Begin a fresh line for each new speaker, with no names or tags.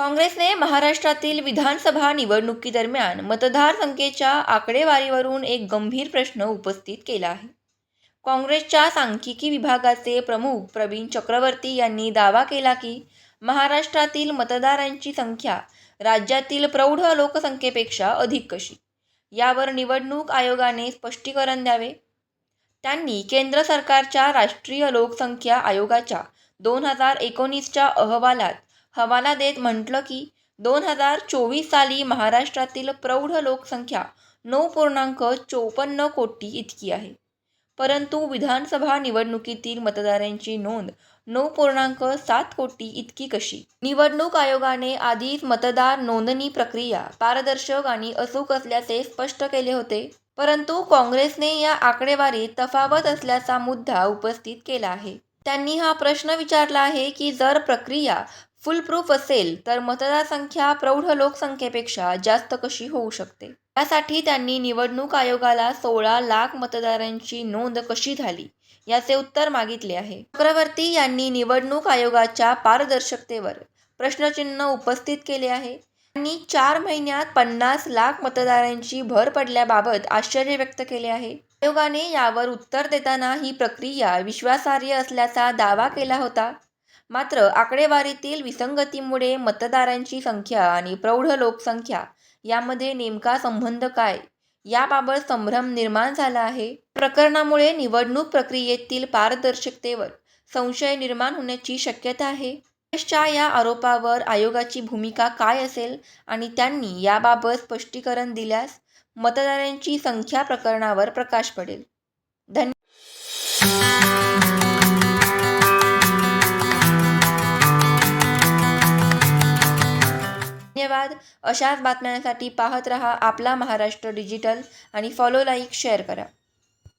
काँग्रेसने महाराष्ट्रातील विधानसभा निवडणुकीदरम्यान मतदारसंख्येच्या आकडेवारीवरून एक गंभीर प्रश्न उपस्थित केला आहे. काँग्रेसच्या सांख्यिकी विभागाचे प्रमुख प्रवीण चक्रवर्ती यांनी दावा केला की महाराष्ट्रातील मतदारांची संख्या राज्यातील प्रौढ लोकसंख्येपेक्षा अधिक कशी? यावर निवडणूक आयोगाने स्पष्टीकरण द्यावे? त्यांनी केंद्र सरकारच्या राष्ट्रीय लोकसंख्या आयोगाच्या दोन हजार एकोणीसच्या अहवालात हवाला देत म्हटलं की दोन हजार चोवीस साली महाराष्ट्रातील प्रौढ लोकसंख्या नऊ पूर्णांक चोपन्न कोटी इतकी आहे. परंतु विधानसभा निवडणुकीतील मतदारांची नोंद नऊ पूर्णांक सात कोटी इतकी कशी? निवडणूक आयोगाने आधीच मतदार नोंदणी प्रक्रिया पारदर्शक आणि अचूक असल्याचे स्पष्ट केले होते. परंतु काँग्रेसने या आकडेवारीत तफावत असल्याचा मुद्दा उपस्थित केला आहे. त्यांनी हा प्रश्न विचारला आहे की जर प्रक्रिया फुलप्रूफ असेल तर मतदारसंख्या प्रौढ लोकसंख्येपेक्षा जास्त कशी होऊ शकते? त्यासाठी त्यांनी निवडणूक आयोगाला सोळा लाख मतदारांची नोंद कशी झाली? याचे उत्तर मागितले आहे. चक्रवर्ती यांनी निवडणूक आयोगाच्या पारदर्शकतेवर प्रश्नचिन्ह उपस्थित केले आहे. त्यांनी चार महिन्यात पन्नास लाख मतदारांची भर पडल्याबाबत आश्चर्य व्यक्त केले आहे. आयोगाने यावर उत्तर देताना ही प्रक्रिया विश्वासार्ह असल्याचा दावा केला होता. मात्र आकडेवारीतील विसंगतीमुळे मतदारांची संख्या आणि प्रौढ लोकसंख्या यामध्ये नेमका संबंध काय? याबाबत संभ्रम निर्माण झाला आहे. प्रकरणामुळे निवडणूक प्रक्रियेतील पारदर्शकतेवर संशय निर्माण होण्याची शक्यता आहे. काँग्रेसच्या या आरोपावर आयोगाची भूमिका काय असेल आणि त्यांनी याबाबत स्पष्टीकरण दिल्यास मतदारांची संख्या प्रकरणावर प्रकाश पडेल. धन्यवाद धन्यवाद. अशाच बातम्यांसाठी पाहत रहा आपला महाराष्ट्र डिजिटल आणि फॉलो लाईक शेअर करा.